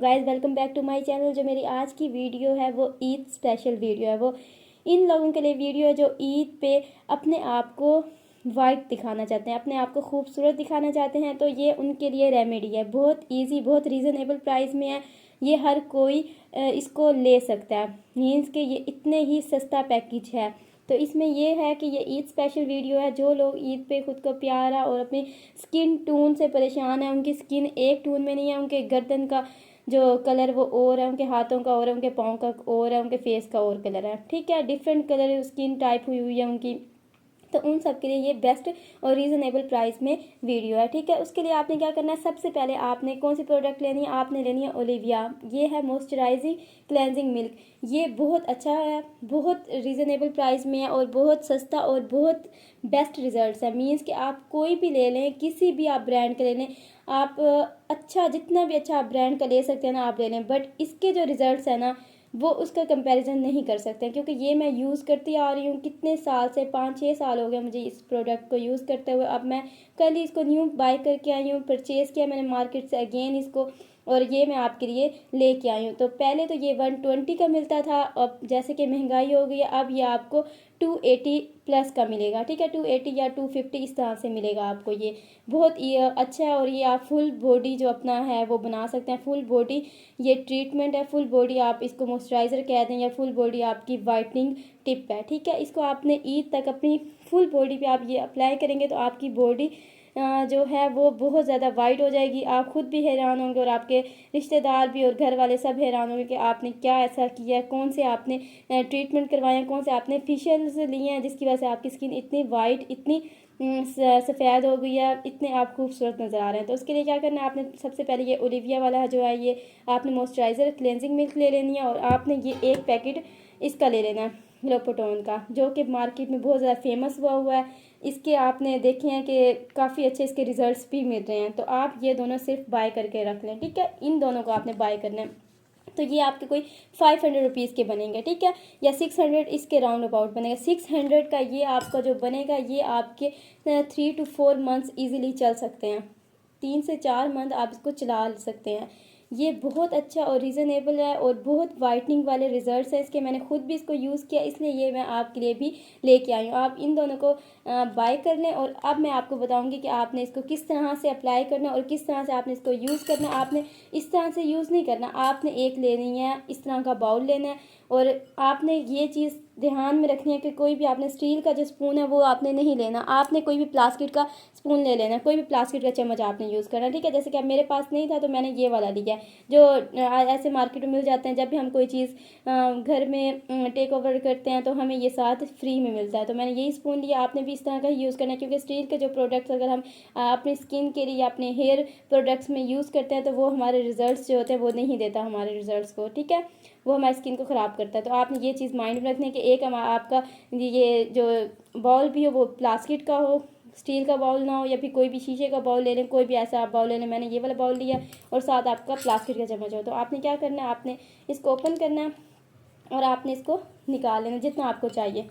Guys welcome back to my channel जो मेरी आज की वीडियो है, वो ईद स्पेशल वीडियो है। वो इन लोगों के लिए वीडियो है जो ईद पे अपने आप को वाइट दिखाना चाहते हैं, अपने आप को खूबसूरत दिखाना चाहते हैं तो ये उनके लिए रेमेडी है। बहुत ईजी बहुत रीज़नेबल प्राइस में है। ये हर कोई इसको ले सकता है। मीन्स के ये इतने ही सस्ता पैकेज है। तो इसमें ये है कि ये ईद स्पेशल वीडियो है। जो लोग ईद पे खुद को प्यारा और अपनी स्किन टून से परेशान है, उनकी स्किन एक टून में नहीं है, उनके गर्दन का जो कलर वो और है, उनके हाथों का और है, उनके पाँव का और है, उनके फेस का और कलर है। ठीक है डिफरेंट कलर स्किन टाइप हुई हुई है, उनकी। तो उन सब के लिए ये बेस्ट और रीज़नेबल प्राइस में वीडियो है, ठीक है? उसके लिए आपने क्या करना है? सबसे पहले आपने कौन सी प्रोडक्ट लेनी है? आपने लेनी है ओलिविया ये है मॉइस्चराइजिंग क्लेंजिंग मिल्क ये बहुत अच्छा है, बहुत रीज़नेबल प्राइस में है और बहुत सस्ता और बहुत बेस्ट रिज़ल्ट है। मीन्स कि आप कोई भी ले लें, किसी भी आप ब्रांड का ले लें, आप अच्छा जितना भी अच्छा आप ब्रांड का ले सकते हैं ना, आप ले लें। बट इसके जो रिज़ल्ट है ना वो उसका कंपैरिजन नहीं कर सकते क्योंकि ये मैं यूज़ करती आ रही हूँ। कितने साल से, पाँच छः साल हो गए मुझे इस प्रोडक्ट को यूज़ करते हुए। अब मैं कल ही इसको न्यू बाय करके आई हूँ परचेज़ किया, मैंने मार्केट से अगेन इसको और ये मैं आपके लिए लेके आई हूँ। तो पहले तो ये वन ट्वेंटी का मिलता था, अब जैसे कि महँगाई हो गई, अब ये आपको टू एटी प्लस का मिलेगा, ठीक है? टू एटी या टू फिफ्टी इस तरह से मिलेगा आपको ये। बहुत अच्छा है और ये आप फुल बॉडी जो अपना है वो बना सकते हैं। फुल बॉडी ये ट्रीटमेंट है, फुल बॉडी आप इसको मॉइस्चराइज़र कह दें या फुल बॉडी आपकी वाइटनिंग टिप है, ठीक है? इसको आपने ईद तक अपनी फुल बॉडी पे आप ये अप्लाई करेंगे तो आपकी बॉडी जो है वो बहुत ज़्यादा वाइट हो जाएगी। आप खुद भी हैरान होंगे और आपके रिश्तेदार भी और घर वाले सब हैरान होंगे कि आपने क्या ऐसा किया कौन से आपने ट्रीटमेंट करवाए कौन से आपने फेशियल्स लिए हैं, जिसकी वजह से आपकी स्किन इतनी वाइट इतनी सफ़ेद हो गई है, इतने आप खूबसूरत नज़र आ रहे हैं। तो उसके लिए क्या करना है, आपने सबसे पहले ये ओलिविया वाला जो है ये आपने मॉइस्चराइज़र क्लेंजिंग मिल्क ले लेनी है और आपने ये एक पैकेट इसका ले लेना है। ग्लोपोटोन का, जो कि मार्केट में बहुत ज़्यादा फ़ेमस हुआ हुआ है। इसके आपने देखे हैं कि काफ़ी अच्छे इसके रिजल्ट्स भी मिल रहे हैं। तो आप ये दोनों सिर्फ़ बाय करके रख लें, ठीक है? इन दोनों को आपने बाय करना है। तो ये आपके कोई फाइव हंड्रेड रुपीज़ के बनेंगे, ठीक है? या सिक्स हंड्रेड इसके राउंड अबाउट बनेगा। सिक्स हंड्रेड का ये आपका जो बनेगा, ये आपके three two four months easily चल सकते हैं। तीन से चार मंथ आप इसको चला सकते हैं। ये बहुत अच्छा और रीज़नेबल है और बहुत वाइटनिंग वाले रिजल्ट्स हैं इसके। मैंने खुद भी इसको यूज़ किया, इसलिए ये मैं आपके लिए भी लेके आई हूँ। आप इन दोनों को बाय कर लें और अब मैं आपको बताऊँगी कि आपने इसको किस तरह से अप्लाई करना और किस तरह से आपने इसको यूज़ करना। आपने इस तरह से यूज़ नहीं करना, आपने एक लेनी है, इस तरह का बाउल लेना है और आपने ये चीज़ ध्यान में रखनी है कि कोई भी आपने स्टील का जो स्पून है वो आपने नहीं लेना। आपने कोई भी प्लास्टिक का स्पून ले लेना। कोई भी प्लास्टिक का चम्मच आपने यूज़ करना। ठीक है, जैसे कि अब मेरे पास नहीं था तो मैंने ये वाला लिया। है जो ऐसे मार्केट में मिल जाते हैं, जब भी हम कोई चीज़ घर में टेक ओवर करते हैं तो हमें ये साथ फ्री में मिलता है। तो मैंने यही स्पून लिया। आपने भी इस तरह का ही यूज़ करना है, क्योंकि स्टील के जो प्रोडक्ट्स अगर हम अपनी स्किन के लिए अपने हेयर प्रोडक्ट्स में यूज़ करते हैं तो वो हमारे रिज़ल्ट जो होते हैं, वो नहीं देता हमारे रिज़ल्ट को। ठीक है? वो हमारी स्किन को ख़राब करता है। तो आपने ये चीज़ माइंड में रखनी है कि एक आपका ये जो बॉल भी हो, वो प्लास्टिक का हो, स्टील का बाउल ना हो या फिर कोई भी शीशे का बाउल ले लें, कोई भी ऐसा आप बाउल ले लें मैंने ये वाला बाउल लिया और साथ आपका प्लास्टिक का चम्मच हो तो आपने क्या करना है? आपने इसको ओपन करना है और आपने इसको निकाल लेना जितना आपको चाहिए।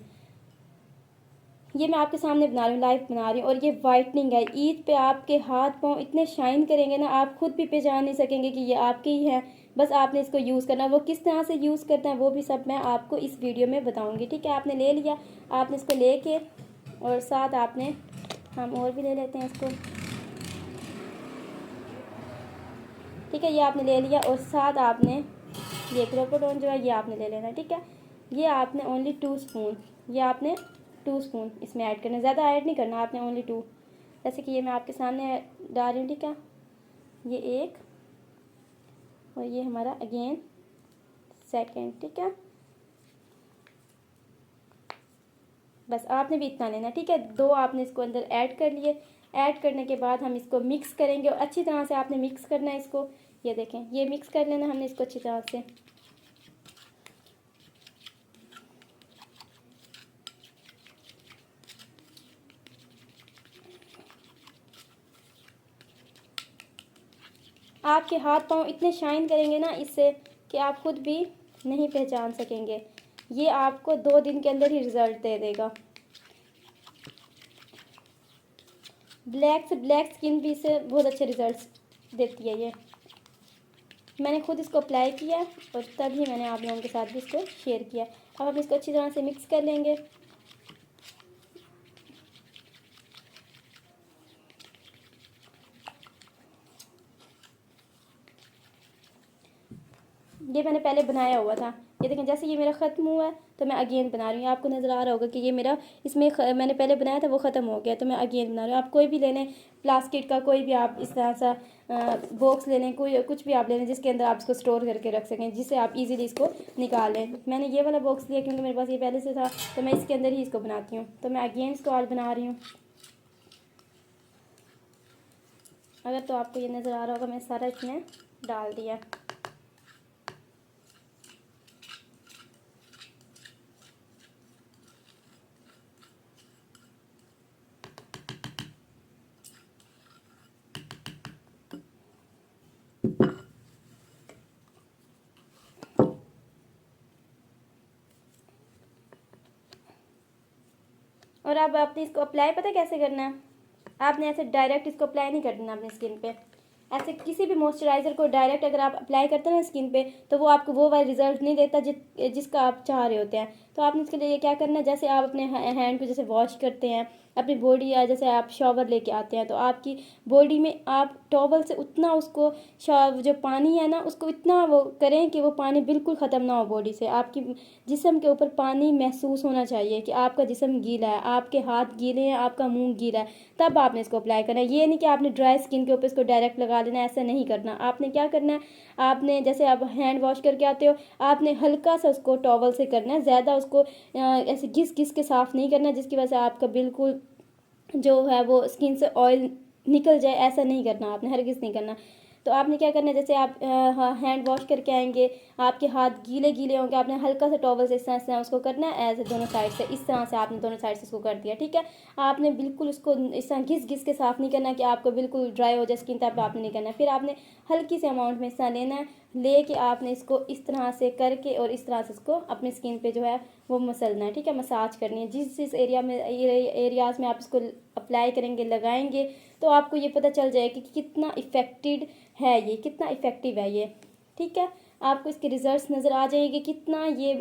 ये मैं आपके सामने बना रही हूँ लाइव बना रही हूँ और ये वाइटनिंग है। ईद पे आपके हाथ पाँव इतने शाइन करेंगे ना, आप खुद भी पहचान नहीं सकेंगे कि ये आपके ही है। बस आपने इसको यूज़ करना, वो किस तरह से यूज़ करते हैं, वो भी सब मैं आपको इस वीडियो में बताऊँगी, ठीक है? आपने ले लिया, आपने इसको ले के और साथ आपने, हम और भी ले लेते हैं इसको। ठीक है, ये आपने ले लिया और साथ आपने, ये क्रोपोडोन जो है, ये आपने ले लेना, ठीक है? ये आपने ओनली टू स्पून ये आपने टू स्पून इसमें ऐड करना ज़्यादा ऐड नहीं करना, आपने ओनली टू जैसे कि ये मैं आपके सामने डाल रही हूँ, ठीक है? ये एक और ये हमारा अगेन सेकेंड ठीक है? बस आपने भी इतना लेना, ठीक है? दो आपने इसको अंदर ऐड कर लिए। ऐड करने के बाद हम इसको मिक्स करेंगे और अच्छी तरह से आपने मिक्स करना है इसको। ये देखें, ये मिक्स कर लेना हमने इसको अच्छी तरह से। आपके हाथ पाँव इतने शाइन करेंगे ना इससे कि आप खुद भी नहीं पहचान सकेंगे। ये आपको दो दिन के अंदर ही रिज़ल्ट दे देगा। ब्लैक से ब्लैक स्किन भी से बहुत अच्छे रिजल्ट्स देती है ये। मैंने खुद इसको अप्लाई किया और तभी मैंने आप लोगों के साथ भी इसको शेयर किया। अब हम इसको अच्छी तरह से मिक्स कर लेंगे। ये मैंने पहले बनाया हुआ था। ये देखें जैसे ये मेरा ख़त्म हुआ है तो मैं अगेन बना रही हूँ। आपको नज़र आ रहा होगा कि ये मेरा इसमें ख, मैंने पहले बनाया था वो ख़त्म हो गया तो मैं अगेन बना रही हूँ। आप कोई भी ले लें प्लास्टिक का कोई भी आप इस तरह सा बॉक्स ले लें कोई कुछ भी आप ले लें जिसके अंदर आप इसको स्टोर करके रख सकें जिससे आप इजीली इसको निकाल। लें मैंने ये वाला बॉक्स लिया क्योंकि मेरे पास ये पहले से था तो मैं इसके अंदर ही इसको बनाती हूँ। तो मैं अगेन इसको आज बना रही हूँ। अगर तो आपको ये नज़र आ रहा होगा मैं सारा इसमें डाल दिया। और अब आपने इसको अप्लाई पता कैसे करना है? आपने ऐसे डायरेक्ट इसको अप्लाई नहीं कर देना अपनी स्किन पे। ऐसे किसी भी मॉइस्चराइज़र को डायरेक्ट अगर आप अप्लाई करते हैं ना स्किन पे तो वो आपको वो वाला रिज़ल्ट नहीं देता जिस जिसका आप चाह रहे होते हैं। तो आपने इसके लिए क्या करना है? जैसे आप अपने हैंड को जैसे वॉश करते हैं, अपनी बॉडी या जैसे आप शॉवर लेके आते हैं तो आपकी बॉडी में आप टॉवल से उतना उसको जो पानी है ना, उसको इतना वो करें कि वो पानी बिल्कुल ख़त्म ना हो बॉडी से। आपकी जिसम के ऊपर पानी महसूस होना चाहिए कि आपका जिसम गीला है, आपके हाथ गीले हैं, आपका मुँह गीला है, तब आपने इसको अप्लाई करना है। ये नहीं कि आपने ड्राई स्किन के ऊपर इसको डायरेक्ट लगा लेना ऐसा नहीं करना। आपने क्या करना है? आपने जैसे आप हैंड वॉश करके आते हो, आपने हल्का सा उसको टॉवल से करना है। ज़्यादा उसको ऐसे घिस घिस के साफ़ नहीं करना, जिसकी वजह से आपका बिल्कुल जो है वो स्किन से ऑयल निकल जाए, ऐसा नहीं करना आपने हर किस नहीं करना। तो आपने क्या करना है? जैसे आप हैंड वॉश करके आएँगे, आपके हाथ गीले गीले होंगे, आपने हल्का सा टॉवल से इस तरह से उसको करना है, ऐसे दोनों साइड से, इस तरह से आपने दोनों साइड से उसको कर दिया, ठीक है? आपने बिल्कुल उसको इस तरह घिस घिस के साफ़ नहीं करना कि आपको बिल्कुल ड्राई हो जाए स्किन तब आपने नहीं करना फिर आपने हल्की से अमाउंट में इस तरह लेना है ले आपने इसको इस तरह से करके और इस तरह से इसको अपनी स्किन पे जो है वो मसलना है, ठीक है? मसाज करनी है। जिस जिस एरिया में एरियाज़ में आप इसको अप्लाई करेंगे, लगाएँगे तो आपको ये पता चल जाएगा कि कितना इफ़ेक्टेड है ये, कितना इफ़ेक्टिव है ये, ठीक है? आपको इसके रिज़ल्ट नज़र आ जाएँगे कितना ये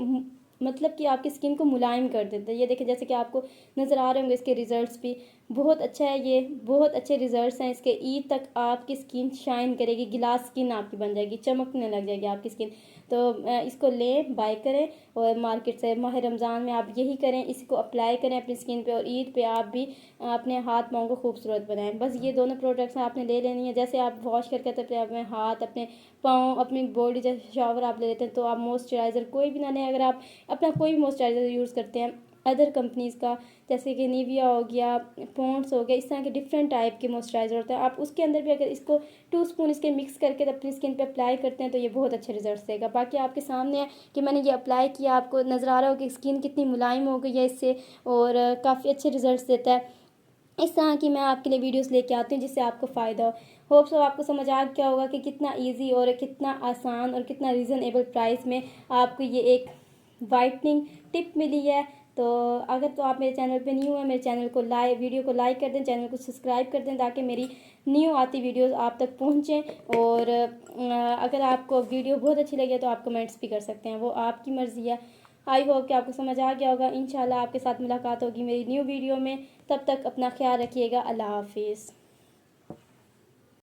मतलब कि आपकी स्किन को मुलायम कर देता है। ये देखें जैसे कि आपको नज़र आ रहे होंगे इसके रिज़ल्ट्स भी। बहुत अच्छा है ये, बहुत अच्छे रिजल्ट्स हैं इसके। ईद तक आपकी स्किन शाइन करेगी गिलास स्किन आपकी बन जाएगी, चमकने लग जाएगी आपकी स्किन तो इसको लें बाय करें और मार्केट से माह रमज़ान में आप यही करें, इसको अप्लाई करें अपनी स्किन पे और ईद पे आप भी अपने हाथ पाँव को खूबसूरत बनाएँ। बस ये दोनों प्रोडक्ट्स आपने ले लेनी है। जैसे आप वॉश करके तो अपने हाथ, अपने पाँव, अपनी बॉडी जैसे शावर आप ले लेते हैं तो आप मॉइस्चराइज़र कोई भी ना लें। अगर आप अपना कोई भी मॉइस्चराइज़र यूज़ करते हैं अदर कंपनीज़ का, जैसे कि निविया हो गया पॉन्ड्स हो गया, इस तरह के डिफरेंट टाइप के मॉइस्चराइज़र होते हैं। आप उसके अंदर भी अगर इसको टू स्पून इसके मिक्स करके अपनी स्किन पे अप्लाई करते हैं तो ये बहुत अच्छे रिज़ल्ट देगा। बाकी आपके सामने है कि मैंने ये अप्लाई किया, आपको नज़र आ रहा हो कि स्किन कितनी मुलायम हो गई है इससे, और काफ़ी अच्छे रिज़ल्ट देता है। इस तरह की मैं आपके लिए वीडियोस लेके आती हूँ, जिससे आपको फ़ायदा हो। होप सो आपको समझ आ गया होगा कि कितना इजी और कितना आसान और कितना रीज़नेबल प्राइस में आपको ये एक वाइटनिंग टिप मिली है। तो अगर तो आप मेरे चैनल पे न्यू हैं, मेरे चैनल को लाइक वीडियो को लाइक कर दें, चैनल को सब्सक्राइब कर दें ताकि मेरी न्यू आती वीडियोस आप तक पहुँचें। और अगर आपको वीडियो बहुत अच्छी लगी तो आप कमेंट्स भी कर सकते हैं। वो आपकी मर्ज़ी है। आई होप कि आपको समझ आ गया होगा। इन आपके साथ मुलाकात होगी मेरी न्यू वीडियो में। तब तक अपना ख्याल रखिएगा। अल्लाह हाफिज़।